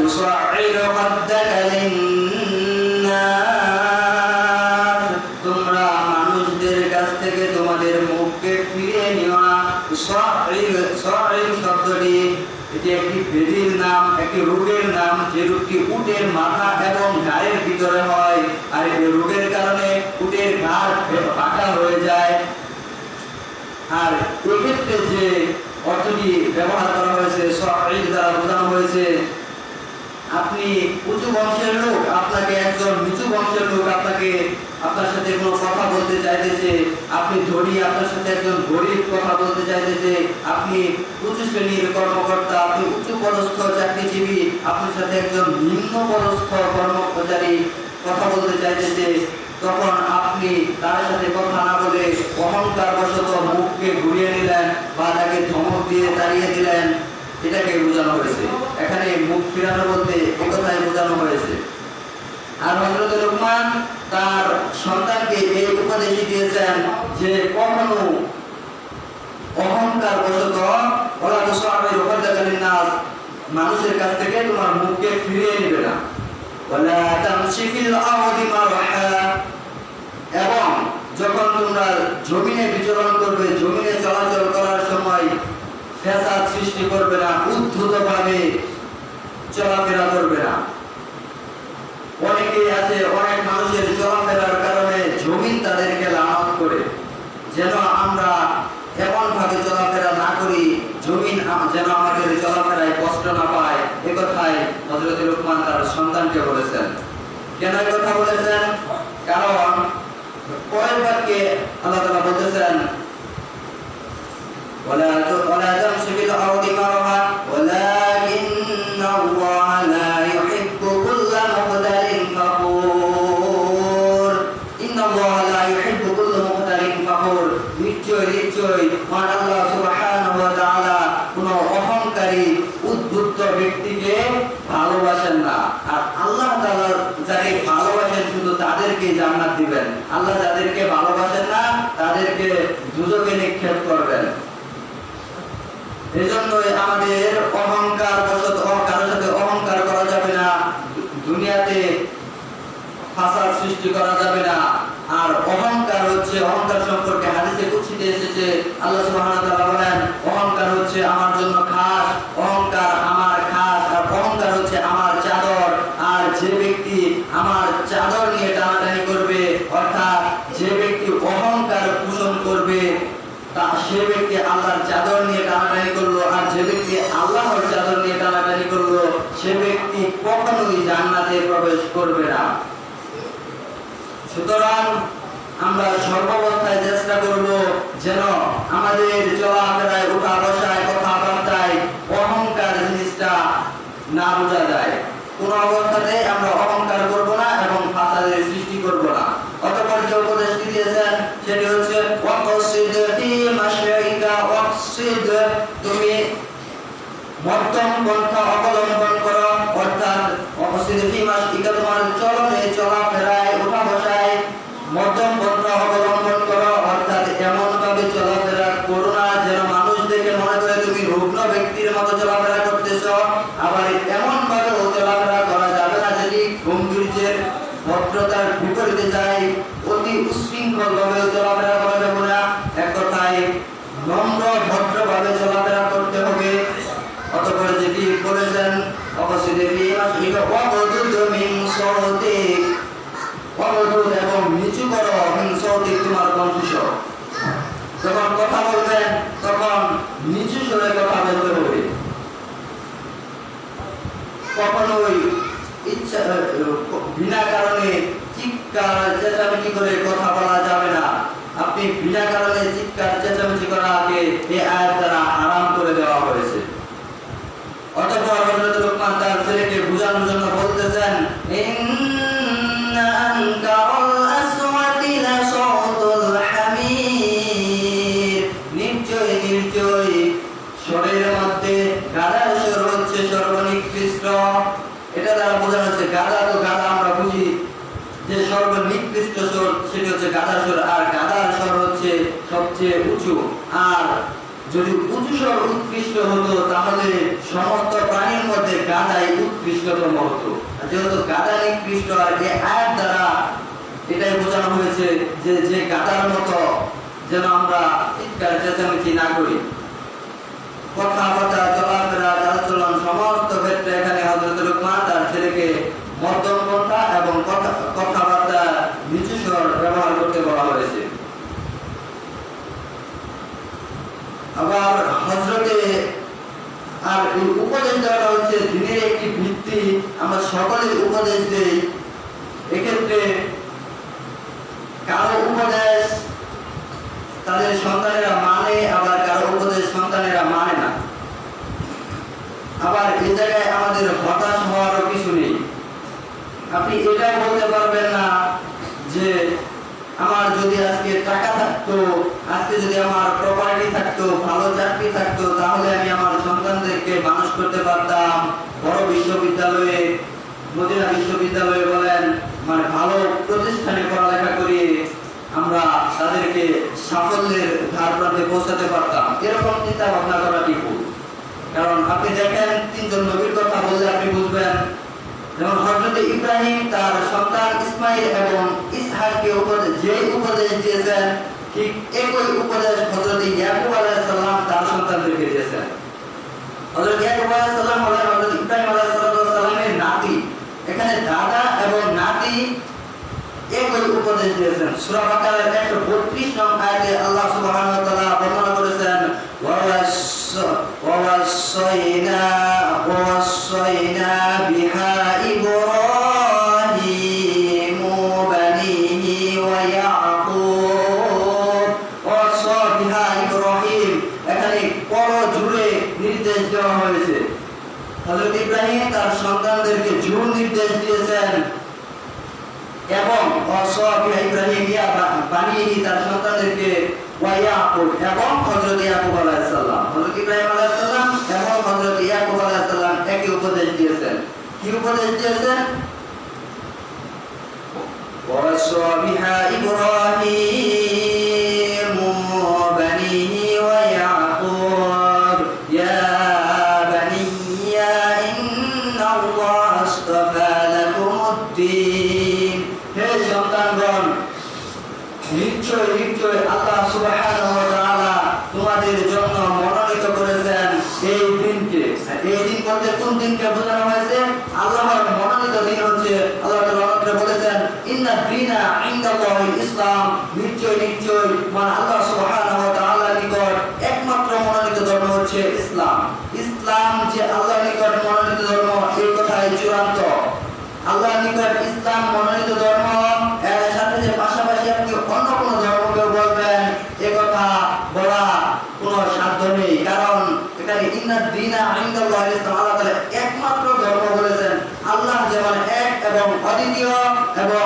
تصعر خدك للناس তোমরা মানুষদের কাছ থেকে তোমাদের মুখকে ফিরিয়ে নিও না সহির সহির শব্দটি এটি একটি ব্যাধির নাম একটি রোগের নাম যে রোগটি উটের মাথা এবং গায়ের ভিতরে হয় আর এই রোগের কারণে উটের ঘাড় পাকা হয়ে যায় আর এক্ষেত্রে যে অর্থটি ব্যবহার করা হয়েছে সহির দ্বারা বোঝানো হয়েছে আপনি উঁচু বংশের লোক, আপনাকে একজন নিচু বংশের লোক আপনাকে আপনার সাথে কোনো কথা বলতে চাইতেছে, আপনি ধনী, আপনার সাথে একজন গরিব কথা বলতে চাইতেছে, আপনি উঁচু শ্রেণির কর্মকর্তা, আপনি উঁচু পদস্থ চাকরিজীবী, আপনার সাথে একজন নিম্ন পদস্থ কর্মচারী কথা বলতে চাইতেছে, তখন আপনি তার সাথে কথা না বলে অহংকার বশত মুখকে ঘুরিয়ে নিলেন বা তাকে ধমক দিয়ে দাঁড়িয়ে দিলেন। এটাকে বোঝানো হয়েছে। এখানে মুখ ফিরানো বলতে একথায় বোঝানো হয়েছে। আর হজরত রহমান তার সন্তানকে এই উপদেশ দিয়েছেন যে, কখনো অহংকার বশত ওরা তো সবের উপদেশকালীন নাচ মানুষের কাছ থেকে তোমার মুখকে ফিরিয়ে নেবে না। এবং যখন তোমরা জমিনে বিচরণ করবে, জমিনে চলাচল করার সময় ফ্যাসাদ সৃষ্টি করবে না উদ্ধত ভাবে চলাফেরা করবে না। অনেকেই আছে, অনেক মানুষের চলাফেরার কারণে জমিন তাদেরকে লানত করে। যেন আমরা এমন ভাবে চলাফেরা না করি, জমিন যেন আমাদের চলাফেরায় কষ্ট না পায়, এ কথাই হজরত রহমান তার সন্তানকে বলেছেন। কেন কথা বলেছেন? কারণ বাক্যে আল্লাহ তাআলা বলতেছেন জান্নাত দিবেন। আল্লাহ যাদেরকে ভালোবাসেন না তাদেরকে দুজকে নিক্ষেপ করবেন। এজন্যই আমাদের অহংকার বসত কারোর সাথে অহংকার করা যাবে না। দুনিয়াতে ফাসাদ সৃষ্টি করা যাবে না। আর অহংকার হচ্ছে, অহংকার সম্পর্কে হাদিসে কুচ্ছিতে এসেছে। আল্লাহ সুবহানাহু ওয়া তাআলা বলেন, অহংকার হচ্ছে আমার জন্য খাস অহংকার আমার খাস আর অহংকার হচ্ছে আমার চাদর আর যে ব্যক্তি আমার চাদর নিয়ে টানাটানি করবে অর্থাৎ যে ব্যক্তি অহংকার পোষণ করবে তা সে ব্যক্তি আল্লাহর চাদর নিয়ে টানাটানি করল আর যে ব্যক্তি আল্লাহর চাদর নিয়ে টানাটানি করল সে ব্যক্তি কখনোই জান্নাতে প্রবেশ করবে না। সুতরাং আমরা সর্বাবস্থায় চেষ্টা করব যেন আমাদের চলাফেরায় উঠা বসায় কথাবার্তায় অহংকার জিনিসটা না বোঝা যায় কোন অবস্থাতে আমরা অহংকার করব না এবং ফাসাদের সৃষ্টি করব না অতঃপর যে উপদেশ দিয়েছেন সেটি হচ্ছে ওয়াকসিদ ফি মাশরিকা ওয়াকসিদ তুমি মধ্যম পন্থা অবলম্বন করো অর্থাৎ অবস্থিত ফিমাস ইকা তোমার চলনে চলাফেরায় ওঠা বসায় মধ্যম পন্থা অবলম্বন করো অর্থাৎ এমন ভাবে চলাফেরা করো না যেন মানুষ দেখে মনে করে তুমি রুগ্ন ব্যক্তির মতো চলাফেরা করতেছ আবার এমন ভাবে চলাফেরা করা যাবে না যদি গম্ভীর্যের ভদ্রতার বিপরীতে যায় অতি উশৃঙ্খল ভাবে চলাফেরা করা যাবে না এক কথায় নম্র ভদ্রভাবে চলাফেরা করতে হবে অতঃপর যেটি বলেছেন অবশ্যই মাসিক অবদুত মিন সৌতিক অবদুত এবং নিচু করো মিন সৌতিক তোমার কণ্ঠস্বর যখন কথা বলবেন তখন নিচু স্বরে কথা বলতে হবে কখনোই ইচ্ছা বিনা কারণে চিৎকার চেঁচামেচি করে কথা বলা যাবে না। আপনি বিনা কারণে চিৎকার, চেঁচামেচি করাকে এই আয়াত দ্বারা আরাম করে দেওয়া হয়েছে। অতঃপর হযরত লোকমান তার ছেলেকে বোঝানোর জন্য বলতেছেন যদি উঁচু উৎকৃষ্ট হতো, তাহলে সমস্ত প্রাণীর মধ্যে গাধাই উৎকৃষ্টতম হতো। যেহেতু গাদা নিকৃষ্ট, আর এই আয়াত দ্বারা এটাই বোঝানো হয়েছে যে যে গাদার মতো যেন আমরা চিৎকার, চেঁচামেচি না করি। কথাবার্তা চলাফেরা চালচলন সমস্ত ক্ষেত্রে এখানে হজরত লুকমান তার ছেলেকে মধ্যম পন্থা এবং কথা, কথাবার্তা নিচু স্বর ব্যবহার করতে বলা হয়েছে আবার হজরতে আর এই উপদেশ দেওয়াটা হচ্ছে দিনের একটি ভিত্তি। আমরা সকলের উপদেশ দেই। এক্ষেত্রে কারও উপদেশ তাদের সন্তানেরা মানে আবার কারও উপদেশ সন্তানেরা মানে না। আবার এই জায়গায় আমাদের হতাশ হওয়ারও কিছু নেই। আপনি এটাই বলতে পারবেন না যে, আমার যদি আজকে টাকা থাকতো আজকে যদি আমার প্রপার্টি থাকতো, ভালো চাকরি থাকতো, তাহলে আমি আমার সন্তানদেরকে মানুষ করতে পারতাম বড় বিশ্ববিদ্যালয়ে, মদিনা বিশ্ববিদ্যালয়ে বলেন মানে ভালো প্রতিষ্ঠানে পড়ালেখা করিয়ে আমরা তাদেরকে সাফল্যের ধার প্রান্তে পৌঁছাতে পারতাম এরকম চিন্তা ভাবনা করা ভুল। কারণ আপনি দেখেন, তিনজন নবীর কথা বললে আপনি বুঝবেন, যেমন হযরত ইব্রাহিম তার সন্তান ইসমাইল এবং ইসহাককে উপদেশ যে উপদেশ দিয়েছেন ঠিক একই উপদেশ হযরত ইয়াকুব আলাইহিস সালাম তার সন্তানদেরকে দিয়েছেন। হযরত ইয়াকুব আলাইহিস সালাম হলেন ইব্রাহিম আলাইহিস সালামের নাতি, এখানে দাদা এবং নাতি একই উপদেশ দিয়েছেন। সূরা বাকারার 132 নং আয়াতে আল্লাহ সুবহানাহু ওয়া তাআলা বর্ণনা করেছেন ওয়াস- ওয়াসাইনা ওয়াসাইনা এবং অসবিয়া ইব্রাহিম ইয়া বানিয়ে তার সন্তানদেরকে ওয়া ইয়াকুব এবং হযরত ইয়াকুব আলাইহিস সালাম হযরত ইব্রাহিম আলাইহিস সালাম এবং হযরত ইয়াকুব আলাইহিস সালাম একই উপদেশ দিয়েছেন কি উপদেশ দিয়েছেন وصبها إبراهيم ইনদাল্লাহিল ইসলাম, নিশ্চয় নিশ্চয় মানে আল্লাহ সুবহানাহু নিকট একমাত্র মনোনীত ধর্ম হচ্ছে ইসলাম। ইসলাম যে আল্লাহর নিকট মনোনীত ধর্ম, এই কথাই চূড়ান্ত। আল্লাহর নিকট ইসলাম মনোনীত ধর্ম, এর সাথে যে পাশাপাশি আপনি অন্য কোনো ধর্মকে বলবেন, এ কথা বলা কোনো সাধ্য নেই। কারণ এখানে ইন্নাদ দিনা ইনদাল্লাহ ইসলাম আল্লাহ একমাত্র ধর্ম বলেছেন আল্লাহ যেমন এক এবং অদ্বিতীয় এবং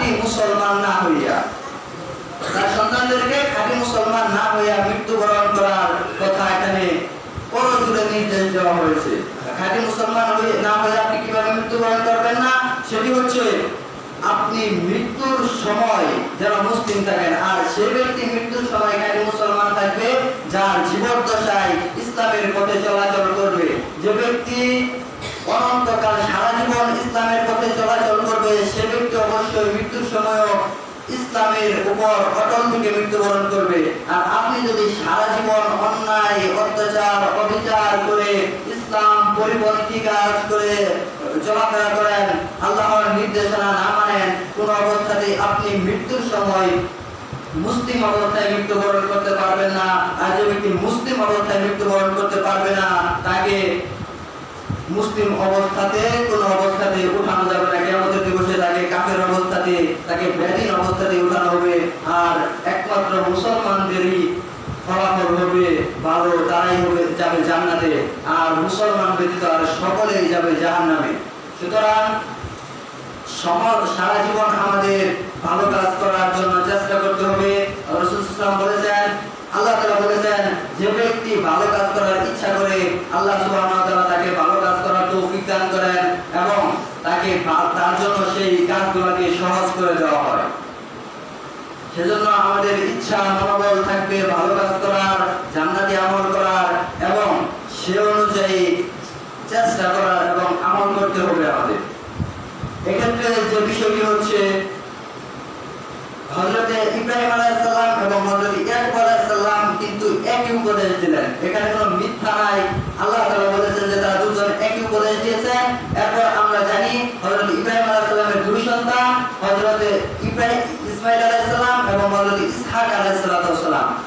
খাঁটি মুসলমান না হইয়া। তার সন্তানদেরকে খাঁটি মুসলমান না হইয়া মৃত্যুবরণ করার কথা এখানে পরজুড়ে নির্দেশ দেওয়া হয়েছে। খাঁটি মুসলমান হয়ে না হয়ে আপনি কীভাবে মৃত্যুবরণ করবেন না? সেটি হচ্ছে আপনি মৃত্যুর সময় যেন মুসলিম থাকেন, আর সে ব্যক্তি মৃত্যুর সময় খাঁটি মুসলমান থাকবে, যার জীবদ্দশায় ইসলামের পথে চলাচল করবে। যে ব্যক্তি অনন্তকাল সারা জীবন ইসলামের পথে চলাচল করবে সে ব্যক্তি অবশ্যই মৃত্যুর সময়ও ইসলামের উপর অটল থেকে মৃত্যুবরণ করবে। আর আপনি যদি সারা জীবন অন্যায়, অত্যাচার, অবিচার করে ইসলাম পরিপন্থী কাজ করে চলাফেরা করেন, আল্লাহর নির্দেশনা না মানেন, কোন অবস্থাতে আপনি মৃত্যুর সময় মুসলিম অবস্থায় মৃত্যুবরণ করতে পারবেন না। আর যে ব্যক্তি মুসলিম অবস্থায় মৃত্যুবরণ করতে পারবে না, তাকে মুসলিম অবস্থাতে কোনো অবস্থাতে উঠানো যাবে না। কেমতের দিবসে তাকে কাফের অবস্থাতে, তাকে ব্যাধীন অবস্থাতে উঠানো হবে। আর একমাত্র মুসলমানদেরই ফলাফল হবে, ভালো তারাই হবে, যাবে জান্নাতে। আর মুসলমান ব্যতীত আর সকলেই যাবে জাহান্নামে। সুতরাং সমাজ, সারা জীবন আমাদের ভালো কাজ করার জন্য চেষ্টা করতে হবে। রসুল বলেছেন আল্লাহ তাআলা বলেছেন, যে ব্যক্তি ভালো কাজ করার ইচ্ছা করে আল্লাহ তাআলা তাকে ভালো কাজ করার তৌফিক দান করেন এবং তাকে তার জন্য সেই কাজগুলোকে সহজ করে দেওয়া হয়। সেজন্য আমাদের ইচ্ছা মনোবল থাকবে ভালো কাজ করার, জান্নাতি আমল করার এবং সে অনুযায়ী চেষ্টা করার এবং আমল করতে হবে আমাদের। এক্ষেত্রে যে বিষয়টি হচ্ছে, হযরতে ইব্রাহিম আলাইহিস সালাম এবং হযরত ইয়াকুব আলাইহিস সালাম কিন্তু একই উপদেশ দিলেন। এখানে কোনো মিথ্যা নাই। আল্লাহ তাআলা বলেছেন যে তারা দুজন একই উপদেশ দিয়েছেন এরপর আমরা জানি হযরত ইব্রাহিম আলাইহিস দুই সন্তান হযরত ইব্রাহিম ইসমাইল আলাইহিস এবং হযরত ইসহাক আলাইহিস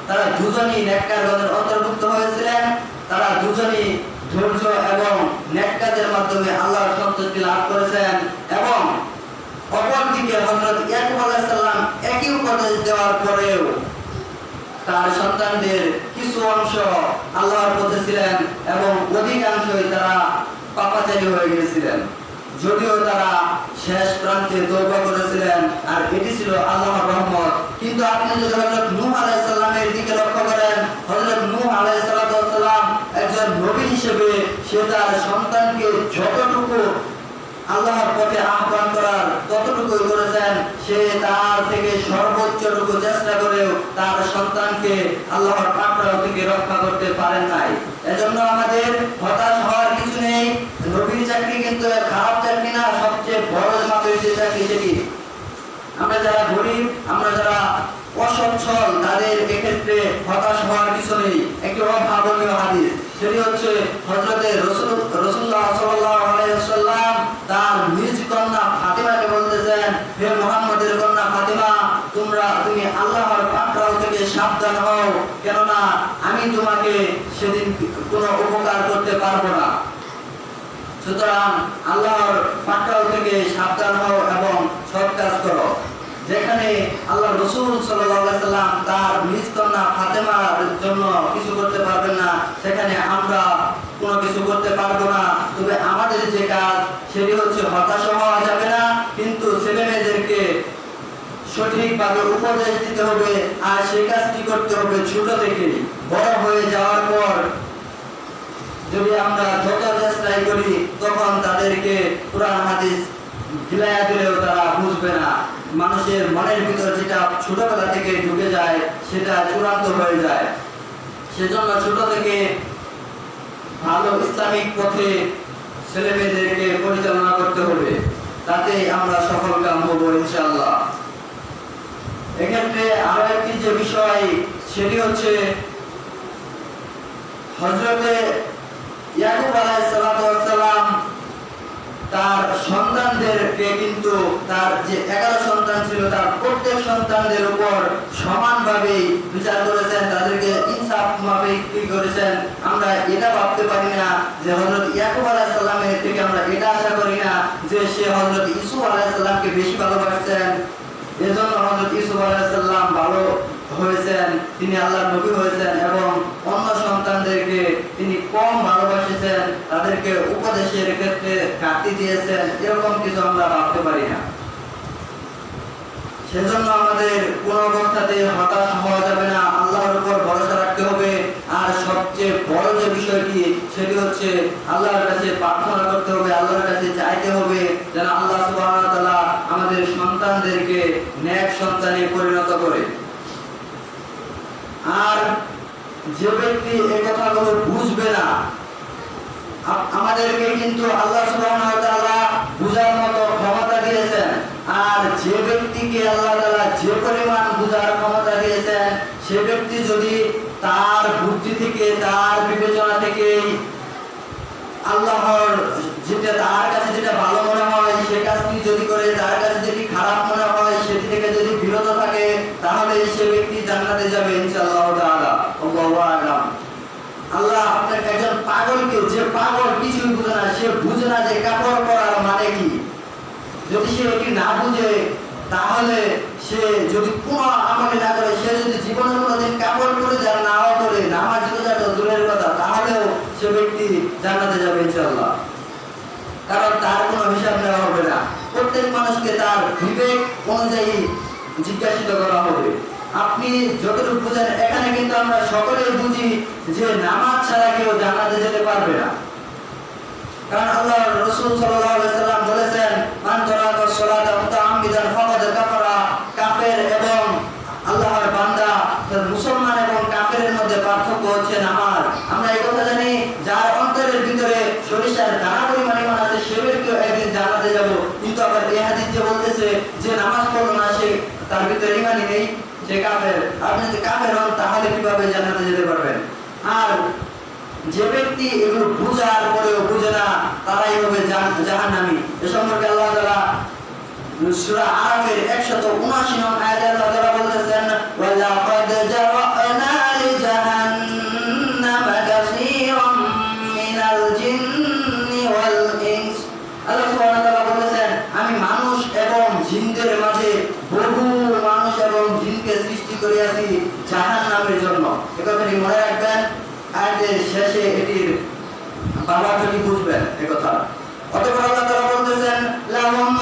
তারা দুজনই নেককার অন্তর্ভুক্ত হয়েছিলেন। তারা দুজনই ধৈর্য এবং নেক কাজের মাধ্যমে আল্লাহর সন্তুষ্টি লাভ করেছেন এবং অপরদিকে হযরত ইয়াকুব আলাইহিস একই উপদেশ দেওয়ার পরেও তার সন্তানদের কিছু অংশ আল্লাহর পথে ছিলেন এবং অধিকাংশই তারা পাপাচারী হয়ে গিয়েছিলেন। যদিও তারা শেষ প্রান্তে তৌবা করেছিলেন, আর এটি ছিল আল্লাহর রহমত। কিন্তু আপনি যদি হযরত নূহ আলাইহিস সালামের দিকে লক্ষ্য করেন, হযরত নূহ আলাইহিস সালাম একজন নবী হিসেবে সে তার সন্তানকে যতটুকু আল্লাহর পথে আহ্বান করার ততটুকুই করেছেন, সে তার থেকে সর্বোচ্চটুকু চেষ্টা করেও তার সন্তানকে আল্লাহর পাকড়াও থেকে রক্ষা করতে পারেন নাই। এজন্য আমাদের হতাশ হওয়ার কিছু নেই। নবীর চাকরি কিন্তু খারাপ চাকরি না, সবচেয়ে বড় মাপের যে চাকরি সেটি। আমরা যারা গরিব, আমরা যারা অসচ্ছল তাদের এক্ষেত্রে হতাশ হওয়ার কিছু নেই একটি অভাবনীয় হাদিস। সেটি হচ্ছে হজরতে রসুল রসুল্লাহ সাল্লাল্লাহু তার নিজ কন্যা ফাতিমাকে বলতেছেন, হে মুহাম্মদের কন্যা ফাতিমা, তোমরা তুমি আল্লাহর পাকড়াও থেকে সাবধান হও, কেননা আমি তোমাকে সেদিন কোনো উপকার করতে পারব না। সুতরাং আল্লাহর পাকড়াও থেকে সাবধান হও এবং সৎ কাজ করো। যেখানে আল্লাহ রসুল সাল্লাম তার নিজ কন্যা ফাতেমার জন্য কিছু করতে পারবেন না, সেখানে আমরা কোনো কিছু করতে পারব না। তবে আমাদের যে কাজ, সেটি হচ্ছে হতাশ হওয়া যাবে না, কিন্তু ছেলে মেয়েদেরকে সঠিকভাবে উপদেশ দিতে হবে, আর সেই কাজটি করতে হবে ছোট থেকে। বড় হয়ে যাওয়ার পর যদি আমরা যত চেষ্টাই করি, তখন তাদেরকে কোরআন হাদিস গিলায়া দিলেও তারা বুঝবে না। মানুষের মনের ভিতর যেটা ছোটবেলা থেকে ঢুকে যায়, সেটা চূড়ান্ত হয়ে যায়। সেজন্য ছোট থেকে ভালো ইসলামিক পথে ছেলে মেয়েদেরকে পরিচালনা করতে হবে। তাতে আমরা সফল কাম হব, ইনশাআল্লাহ। এক্ষেত্রে আরও একটি যে বিষয়, সেটি হচ্ছে হজরতে ইয়াকুব আলাইহিস সালাম তার সন্তানদেরকে কিন্তু তার যে এগারো সন্তান ছিল তার প্রত্যেক সন্তানদের উপর সমানভাবে বিচার করেছেন, তাদেরকে ইনসাফ কি করেছেন, আমরা এটা ভাবতে পারি না যে হজরত ইয়াকুব আলাইহিস সালামের থেকে আমরা এটা আশা করি না যে সে হজরত ইসুফ আলাইহিস সালামকে বেশি ভালোবাসছেন এজন্য হযরত ইউসুফ আলাইহিস সালাম ভালো হয়েছেন, তিনি আল্লাহর নবী হয়েছেন এবং অন্য সন্তানদেরকে তিনি কম ভালোবাসেছেন, তাদেরকে উপদেশের ক্ষেত্রে ঘাটতি দিয়েছেন, এরকম কিছু আমরা ভাবতে পারি না। সেজন্য আমাদের কোন অবস্থাতে হতাশ হওয়া যাবে না। আল্লাহর উপর ভরসা রাখতে হবে। আর সবচেয়ে বড় যে বিষয়টি, সেটি হচ্ছে আল্লাহর কাছে প্রার্থনা করতে হবে, আল্লাহর কাছে চাইতে হবে যেন আল্লাহ তাআলা আমাদের সন্তানদেরকে নেক সন্তানে পরিণত করে। আর যে ব্যক্তি এই কথাগুলো বুঝবে না আমাদেরকে কিন্তু আল্লাহ সুবহানাহু ওয়া তাআলা বুঝার মতো ক্ষমতা দিয়েছেন আর যে ব্যক্তিকে আল্লাহ তাআলা যে পরিমাণ বুঝার ক্ষমতা দিয়েছেন সে ব্যক্তি যদি তার বুদ্ধি থেকে, তার বিবেচনা থেকে আল্লাহর যেটা তার কাছে যেটা ভালো মনে হয়, সে কাজটি যদি করে, তার কাছে যেটি খারাপ মনে হয়, সেটি থেকে যদি বিরত থাকে, তাহলে সে ব্যক্তি জান্নাতে যাবে ইনশাআল্লাহ তাআলা। আল্লাহু আ'লাম। আল্লাহ আপনার একজন পাগলকে যে পাগল কিছুই বুঝে না, সে বুঝে না যে কাপড় পরার মানে কি। যদি সে এটি না বুঝে তাহলে সে যদি কোনো আমলে না করে, সে যদি জীবনে কোনোদিন কাপড় পরে যা নাও করে, নামাজ রোজা তো দূরের কথা, তাহলেও সে ব্যক্তি জানাতে যাবে ইনশাআল্লাহ। কারণ তার কোনো হিসাব নেওয়া হবে না। প্রত্যেক মানুষকে তার বিবেক অনুযায়ী জিজ্ঞাসিত করা হবে। আপনি যতটুকু বুঝেন, এখানে কিন্তু আমরা সকলেই বুঝি যে নামাজ ছাড়া কেউ জানাতে যেতে পারবে না। কারণ আল্লাহ রসুল সাল্লাম বলেছেন, মান কাফারা। কাফের মুসলমান এবং কাফেরের মধ্যে পার্থক্য হচ্ছে নামাজ। আমরা এই কথা জানি, যার অন্তরের ভিতরে সরিষার দানা পরিমাণ ইমান আছে, সে ব্যক্তিও একদিন জানাতে যাব। কিন্তু আবার হাদিস যে বলতেছে যে নামাজ পড়ল না, সে তার ভিতরে ইমানই নেই, সে কাফের। আপনি যদি কাফের হন, তাহলে কীভাবে জান্নাতে যেতে পারবেন? আর যে ব্যক্তি এগুলো বুঝার পরেও বুঝে না, তারাই হবে জাহান নামি এ সম্পর্কে আল্লাহ তালা সুরা আরবের একশত উনাশি নং আয়াতে আল্লাহ তাআলা বলতেছেন বাবাটি বুঝবেন? এ কথা। অতএব আল্লাহ তাআলা বলতেছেন লাহুম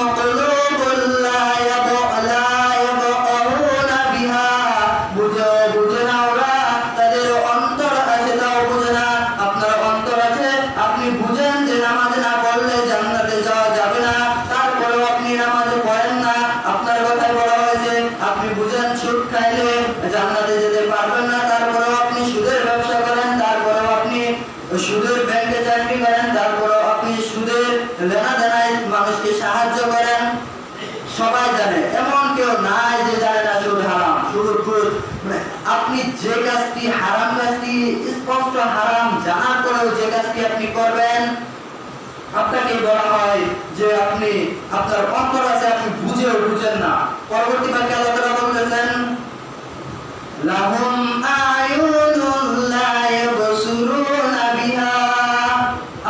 যে কাজটি হারাম কাজটি স্পষ্ট হারাম জানার পরেও যে কাজটি আপনি করবেন আপনাকে বলা হয় যে আপনি আপনার অন্তর আছে, আপনি বুঝেও বুঝেন না। পরবর্তী বাক্যে আল্লাহ বলতেছেন, লাহুম আয়ুনুন লা ইয়াবসুরুনা বিহা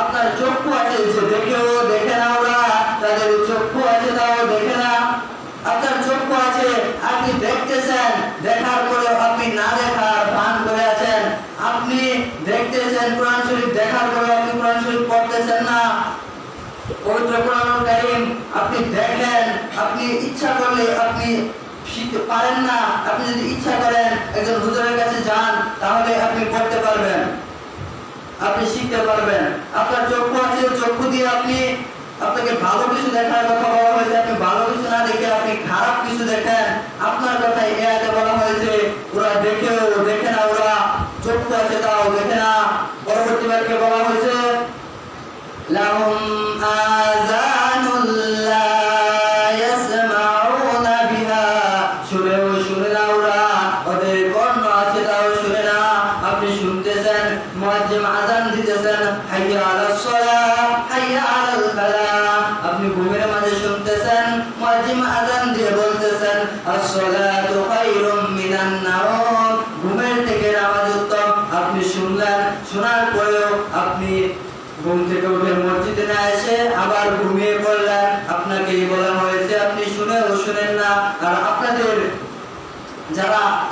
আপনার চক্ষু আছে যে দেখেও দেখে না ওরা তাদের চক্ষু আছে তাও দেখে না আপনার চক্ষু আছে আপনি দেখতেছেন দেখার পরে আপনি না দেখার ভান করে আছেন আপনি দেখতেছেন কোরআন শরীফ দেখার পরে আপনি কোরআন শরীফ পড়তেছেন না পবিত্র কোরআনুল কারীম আপনি দেখেন আপনি ইচ্ছা করলে আপনি শিখতে পারেন না, আপনি যদি ইচ্ছা করেন একজন হুজুরের কাছে যান, তাহলে আপনি পড়তে পারবেন, আপনি শিখতে পারবেন। আপনার চক্ষু আছে, চক্ষু দিয়ে আপনি আপনাকে ভালো কিছু দেখার কথা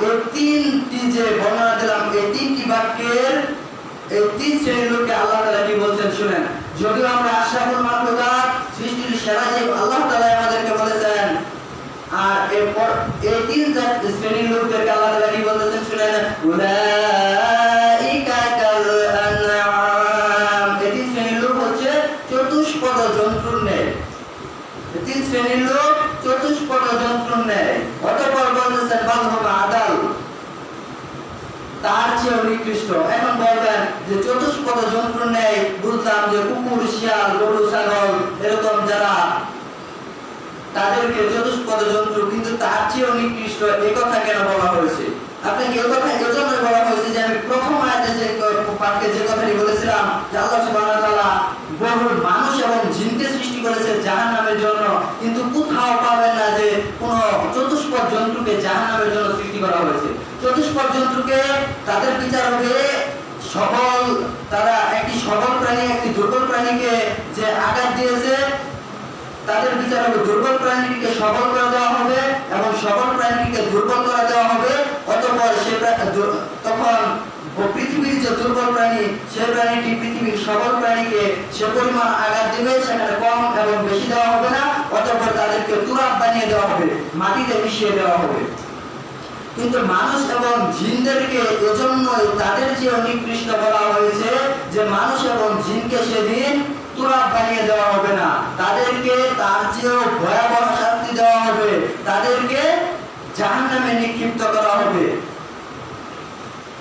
এই তিনটি যে বর্ণনা দিলাম, এই তিনটি বাক্যের, এই তিন শ্রেণির লোককে আল্লাহ তালা কি বলছেন শুনেন। যদিও আমরা আশরাফুল মাখলুকাত সৃষ্টির সেরা জীব, আল্লাহ তালা আমাদেরকে বলেছেন, আর এরপর এই তিন শ্রেণির লোকদেরকে আল্লাহ তালা কি বলতেছেন শুনেন? উলাইকা কাল আনআম এই তিন শ্রেণির লোক হচ্ছে চতুষ্পদ জন্তুর ন্যায় এই তিন শ্রেণির লোক চতুষ্পদ জন্তুর ন্যায় অতঃপর বলতেছেন বান্ধব আদাল তার চেয়ে এখন বলবেন যে চতুষ্পদ জন্তুর ন্যায় বুঝলাম যে কুকুর, শিয়াল, গরু, ছাগল, এরকম যারা, তাদেরকে চতুষ্পদ জন্তু কিন্তু তার চেয়েও নিকৃষ্ট এই কথা কেন বলা হয়েছে? আপনাকে এই কথা এজন্য বলা হয়েছে যে আমি প্রথম আয়াতে পাঠকে যে কথাটি বলেছিলাম, যে আল্লাহ সুবহানাহু ওয়া মানুষ এবং জিনকে সৃষ্টি করেছে জাহান্নামের জন্য কিন্তু কোথাও পাবেন না যে কোন চতুষ্পদ জন্তুকে জাহান্নামের জন্য সৃষ্টি করা হয়েছে। চতুষ্পদ জন্তুকে তাদের বিচার হবে সবল, তারা একটি সবল প্রাণী, একটি দুর্বল প্রাণীকে যে আঘাত দিয়েছে, তাদের বিচার হবে। দুর্বল প্রাণীটিকে সবল করে দেওয়া হবে এবং সবল প্রাণীটিকে দুর্বল করে দেওয়া হবে। অতঃপর সে তখন ও পৃথিবীর যে দুর্বল প্রাণী সে প্রাণীটি পৃথিবীর সবল প্রাণীকে সে পরিমাণ আঘাত দিবে, সেখানে কম এবং বেশি দেওয়া হবে না, অতঃপর তাদেরকে তুরাপ বানিয়ে দেওয়া হবে, মাটিতে মিশিয়ে দেওয়া হবে। কিন্তু মানুষ এবং জিনদেরকে তাদের নিকৃষ্ট বলা হয়েছে যে মানুষ এবং জিনকে সেদিন তুরাপ বানিয়ে দেওয়া হবে না। তাদেরকে তার চেয়েও ভয়াবহ শাস্তি দেওয়া হবে। তাদেরকে জাহান নামে নিক্ষিপ্ত করা হবে।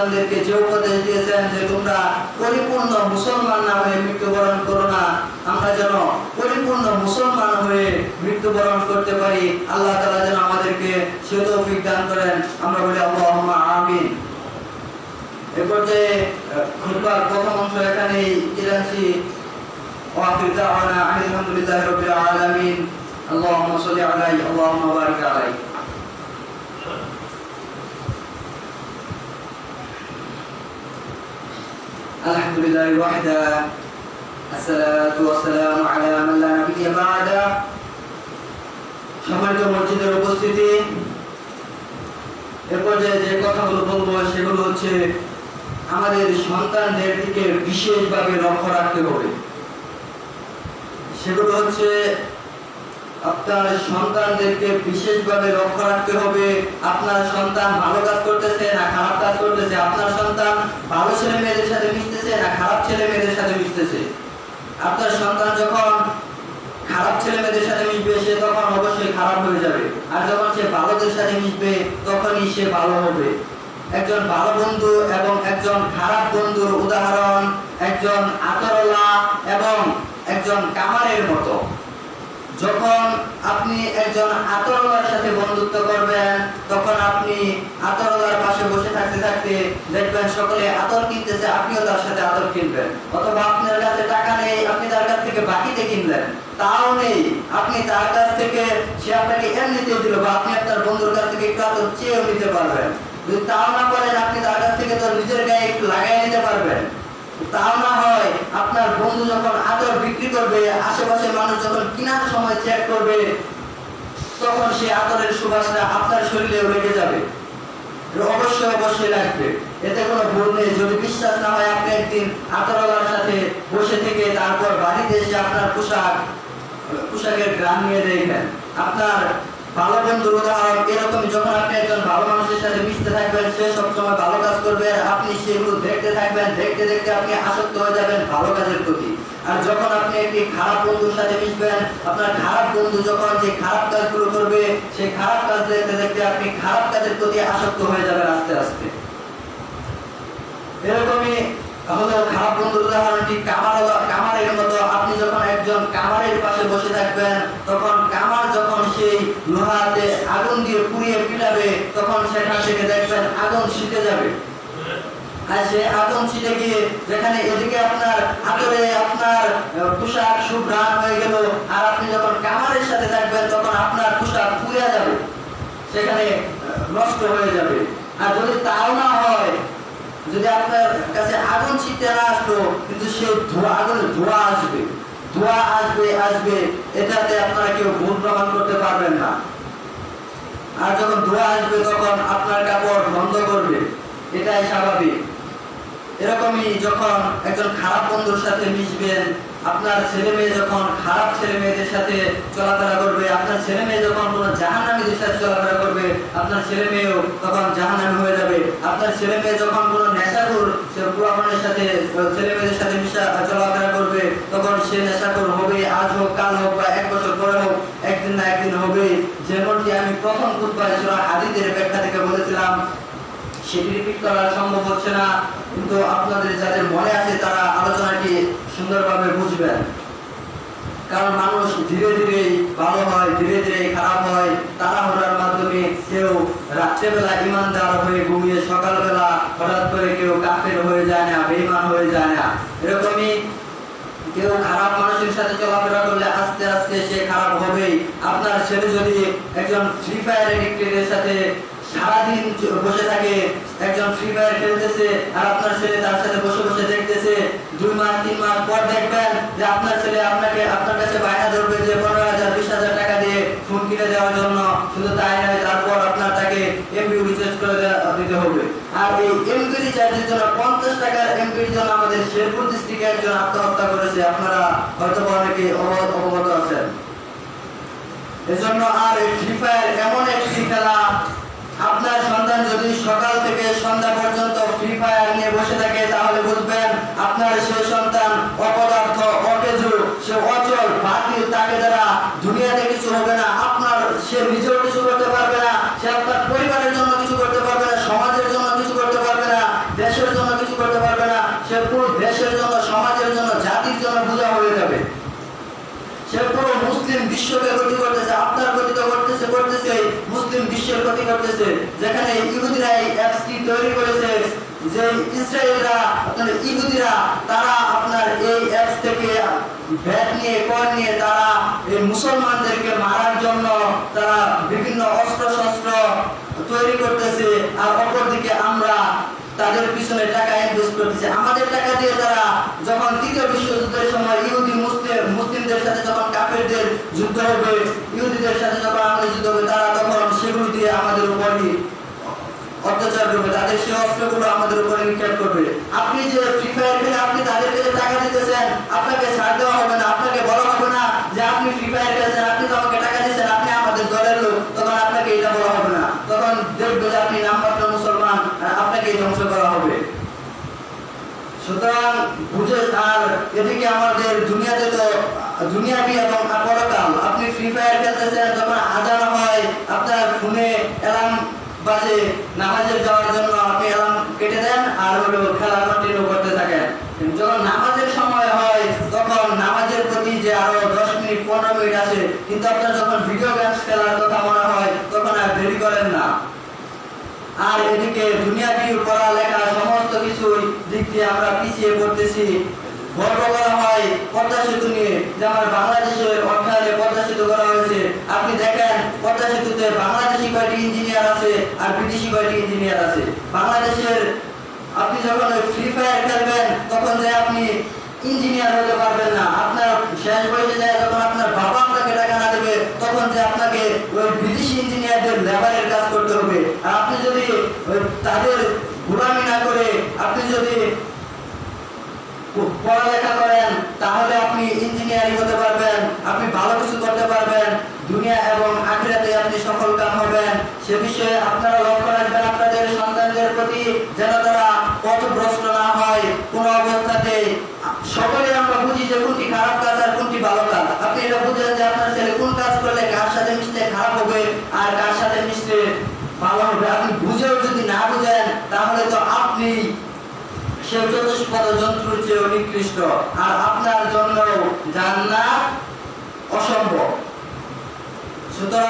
সন্তানদেরকে যে উপদেশ দিয়েছেন যে তোমরা পরিপূর্ণ মুসলমান না হয়ে মৃত্যুবরণ করো না আমরা যেন পরিপূর্ণ মুসলমান হয়ে মৃত্যুবরণ করতে পারি আল্লাহ তাআলা যেন আমাদেরকে সে তৌফিক দান করেন আমরা বলি আল্লাহুম্মা আমিন এ পর্যায়ে আহ, খুতবার প্রথম অংশ এখানেই ইরানছি وآخر دعوانا عن الحمد لله رب العالمين اللهم صل عليه اللهم بارك عليه الحمد لله وحده الصلاة والسلام على من لا نبي بعده সম্মানিত মসজিদের উপস্থিতি এ পর্যায়ে যে কথাগুলো বলবো সেগুলো হচ্ছে আমাদের সন্তানদের দিকে বিশেষভাবে লক্ষ্য রাখতে হবে সেগুলো হচ্ছে আপনার সন্তানদেরকে বিশেষভাবে রাখতে হবে। আপনার সন্তান ভালো কাজ করতেছে না খারাপ কাজ করতেছে? আপনার সন্তান ভালো ছেলে মেয়েদের সাথে মিশতেছে না খারাপ ছেলে মেয়েদের সাথে মিশতেছে? আপনার সন্তান যখন খারাপ ছেলে মেয়েদের সাথে মিশবে, সে তখন অবশ্যই খারাপ হয়ে যাবে। আর যখন সে ভালোদের সাথে মিশবে, তখনই সে ভালো হবে। একজন ভালো বন্ধু এবং একজন খারাপ বন্ধুর উদাহরণ একজন আতরলা এবং একজন কামারের মতো। যখন আপনি একজন আতরলার সাথে বন্ধুত্ব করবেন, তখন আপনি আতরলার পাশে বসে থাকতে থাকতে দেখবেন সকলে আতর কিনতেছে, আপনিও তার সাথে আতর কিনবেন। অথবা আপনার কাছে টাকা নেই, আপনি তার কাছ থেকে বাকিতে কিনলেন। তাও নেই, আপনি তার কাছ থেকে সে আপনাকে এমনিতে দিল বা আপনি আপনার বন্ধুর কাছ থেকে একটু আতর চেয়েও নিতে পারবেন। যদি তাও না পারেন আপনি তার কাছ থেকে তো নিজের গায়ে একটু লাগাই নিতে পারবেন। তাও না হয় আপনার বন্ধু যখন আদর বিক্রি করবে আশেপাশের মানুষ যখন কেনার সময় চেক করবে, তখন সে আদরের সুবাসটা আপনার শরীরে লেগে যাবে। অবশ্যই অবশ্যই লাগবে। এতে কোনো ভুল নেই। যদি বিশ্বাস না হয় আপনি একদিন আতরওয়ালার সাথে বসে থেকে তারপর বাড়িতে এসে আপনার পোশাক, পোশাকের গ্রাম নিয়ে দেখবেন। আপনার ভালো উদাহরণ এরকম যখন আপনি একজন ভালো মানুষের সাথে মিশতে থাকবেন, সে সবসময় ভালো কাজ করবে। আপনি সেগুলো দেখতে থাকবেন, দেখতে দেখতে আপনি আসক্ত হয়ে যাবেন ভালো কাজের প্রতি। আর যখন আপনি একটি খারাপ বন্ধুর সাথে মিশবেন, আপনার খারাপ বন্ধু যখন যে খারাপ কাজগুলো করবে, সেই খারাপ কাজ দেখতে দেখতে আপনি খারাপ কাজের প্রতি আসক্ত হয়ে যাবেন আস্তে আস্তে। এরকমই হলো খারাপ বন্ধুর উদাহরণটি কামার কামারের মতো। আপনি যখন একজন কামারের পাশে বসে থাকবেন, তখন কামার যখন সেই লোহাতে আগুন দিয়ে পুড়িয়ে পিটাবে, তখন সেখান থেকে দেখবেন আগুন শিখে যাবে। আর সে আগুন ছিটে গিয়ে যেখানে এদিকে আপনার আদরে আপনার পোশাক সুঘ্রাণ হয়ে গেল, আর আপনি যখন কামারের সাথে থাকবেন, তখন আপনার পোশাক পুড়ে যাবে। সেখানে নষ্ট হয়ে যাবে। আর যদি তাও না হয় যদি আপনার কাছে আগুন ছিটতে না আসলো, কিন্তু সে ধোয়া আগুনের ধোয়া আসবে। ধোয়া আসবে আসবে, এটাতে আপনারা কেউ ভুল প্রমাণ করতে পারবেন না। আর যখন ধোয়া আসবে, তখন আপনার কাপড় বন্ধ করবে। এটাই স্বাভাবিক। এরকমই যখন একজন খারাপ বন্ধুর সাথে মিশবেন, আপনার ছেলে মেয়ে যখন খারাপ ছেলে মেয়েদের সাথে চলাফেরা করবে, আপনার ছেলে মেয়ে যখন কোনো জাহান্নামীদের সাথে চলাফেরা করবে, আপনার ছেলে মেয়েও তখন জাহান্নামী হয়ে যাবে। আপনার ছেলে মেয়ে যখন কোনো নেশাখোর পুরাপনের সাথে, ছেলে মেয়েদের সাথে মিশা, চলাফেরা করবে, তখন সে নেশাখোর হবে, আজ হোক, কাল হোক বা এক বছর পরে হোক, একদিন না একদিন হবে যেমনটি আমি প্রথম সূরা হাদীদের ব্যাখ্যা থেকে বলেছিলাম সেটি রিপিট করা সম্ভব হচ্ছে না, কিন্তু আপনাদের যাদের মনে আছে তারা আলোচনাটি সুন্দরভাবে বুঝবেন। কারণ মানুষ ধীরে ধীরে ভালো হয়, ধীরে ধীরে খারাপ হয়। তাড়াহুড়ার মাধ্যমে কেউ রাত্রেবেলা ইমানদার হয়ে ঘুমিয়ে সকালবেলা হঠাৎ করে কেউ কাফের হয়ে যায় না বেইমান হয়ে যায় না। এরকমই কেউ খারাপ মানুষের সাথে চলাফেরা করলে আস্তে আস্তে সে খারাপ হবেই। আপনার ছেলে যদি একজন ফ্রি ফায়ার এডিক্টেডের সাথে সারাদিন বসে থাকে। একজন ফ্রি ফায়ার খেলতেছে, আর আপনার ছেলে তার সাথে বসে বসে দেখতেছে। দুই মাস, তিন মাস পর দেখবেন যে আপনার ছেলে আপনাকে আপনার কাছে বায়না ধরবে যে পনেরো হাজার, বিশ হাজার টাকা দিয়ে ফোন কিনে দেওয়ার জন্য। শুধু তাই নয়, তারপর আপনার তাকে এমবি রিচার্জ করে দিতে হবে। আর এই এমবি রিচার্জের জন্য পঞ্চাশ টাকার এমবির জন্য আমাদের শেরপুর ডিস্ট্রিক্টে একজন আত্মহত্যা করেছে। আপনারা হয়তো অনেকে অবগত আছেন। এজন্য আর ফ্রি ফায়ার এমন একটি খেলা আপনার সন্তান যদি সকাল থেকে সন্ধ্যা পর্যন্ত ফ্রি ফায়ার নিয়ে বসে থাকে, তাহলে বুঝবেন আপনার সেই সন্তান অপদার্থ, অকেজু, সে অচল বাতিল তাকে দ্বারা দুনিয়াতে কিছু হবে না। আপনার সে নিজেও কিছু করতে পারবে না, সে আপনার পরিবারের জন্য কিছু করতে পারবে না, সমাজের জন্য কিছু করতে পারবে না, দেশের জন্য কিছু করতে পারবে না, সে পুরো দেশের জন্য, সমাজের জন্য, জাতির জন্য বোঝা হয়ে যাবে। সে পুরো মুসলিম বিশ্বকে ক্ষতি করতেছে আপনার ক্ষতি তো করতেছে করতেছে মুসলিম বিশ্বের ক্ষতি করতেছে। যেখানে ইহুদিরা এই অ্যাপসটি তৈরি করেছে, যে ইসরায়েলরা, আপনার ইহুদিরা, তারা আপনার এই অ্যাপস থেকে ব্যাট নিয়ে, কর নিয়ে তারা এই মুসলমানদেরকে মারার জন্য তারা বিভিন্ন অস্ত্র শস্ত্র তৈরি করতেছে। আর অপরদিকে আমরা তাদের পিছনে টাকা ইনভেস্ট করতেছে। আমাদের টাকা দিয়ে তারা যখন তৃতীয় বিশ্বযুদ্ধের সময় ইহুদি মুসলিম, মুসলিমদের সাথে যখন কাফেরদের যুদ্ধ হবে, ইহুদিদের সাথে যখন আমাদের যুদ্ধ হবে, তারা তখন সেগুলো দিয়ে আমাদের উপরই অত্যাচার করবে। তাদের সেই অস্ত্রগুলো আমাদের উপরে নিক্ষেপ করবে। আপনি যে ফ্রি ফায়ার খেলে আপনি তাদেরকে টাকা দিতেছেন, আপনাকে ছাড় দেওয়া হবে না, আপনাকে বলা হবে না যে আপনি ফ্রি ফায়ার খেলছেন আপনি তো আমাকে টাকা দিচ্ছেন আপনি আমাদের দলের লোক তখন আপনাকে এটা বলা হবে না তখন দেখবে যে আপনি নামমাত্র মুসলমান আর আপনাকে ধ্বংস করা হবে সুতরাং আর এদিকে আমাদের দুনিয়াতে তো, দুনিয়াবি এবং পরকাল আপনি ফ্রি ফায়ার খেলতেছেন, যখন আজান হয়, আপনার ফোনে অ্যালার্ম বাজে, নামাজের যাওয়ার জন্য আপনি অ্যালার্ম কেটে দেন আর হলো খেলা কন্টিনিউ করতে থাকেন। যখন নামাজের সময় হয়, তখন নামাজের প্রতি যে আরও দশ মিনিট, পনেরো মিনিট আছে, কিন্তু আপনার যখন ভিডিও গেমস খেলার কথা মনে হয়, তখন আর দেরি করেন না। আর এদিকে দুনিয়াবি পড়ালেখা সমস্ত কিছুই দিক দিয়ে আমরা পিছিয়ে পড়তেছি। গর্ব করা হয় পদ্মা সেতু নিয়ে যে আমার বাংলাদেশের অর্থায়নে পদ্মা সেতু করা হয়েছে। আপনি দেখেন, পদ্মা সেতুতে বাংলাদেশি কয়টি ইঞ্জিনিয়ার আছে আর বিদেশি কয়টি ইঞ্জিনিয়ার আছে? বাংলাদেশের আপনি যখন ফ্রি ফায়ার খেলবেন, তখন যে আপনি ইঞ্জিনিয়ার হতে পারবেন না। আপনার শেষ বয়সে যায় যখন আপনার বাবা আপনাকে টাকা না দেবে তখন যে আপনাকে ওই বিদেশি ইঞ্জিনিয়ারদের লেবারের কাজ করতে হবে আর আপনি যদি ওই তাদের গোলামি না করে আপনি যদি পড়ালেখা করেন, তাহলে আপনি ইঞ্জিনিয়ারিং হতে পারবেন, আপনি ভালো কিছু করতে পারবেন। দুনিয়া এবং আখিরাতে আপনি সফল কাম হবেন। সে বিষয়ে আপনারা লক্ষ্য রাখবেন, আপনাদের সন্তানদের প্রতি যেন তারা পথভ্রষ্ট না হয়, কোন অবস্থাতে। সকলে আমরা বুঝি যে কোনটি খারাপ কাজ আর কোনটি ভালো কাজ। আপনি এটা বুঝেন যে আপনার ছেলে কোন কাজ করলে কার সাথে মিশলে খারাপ হবে আর কার সাথে মিশলে ভালো হবে? আপনি বুঝেও যদি না বুঝেন, তাহলে তো আপনি সে চতুষ্পদ নিকৃষ্ট। আর আপনার জন্য জান্নাত অসম্ভব। সুতরাং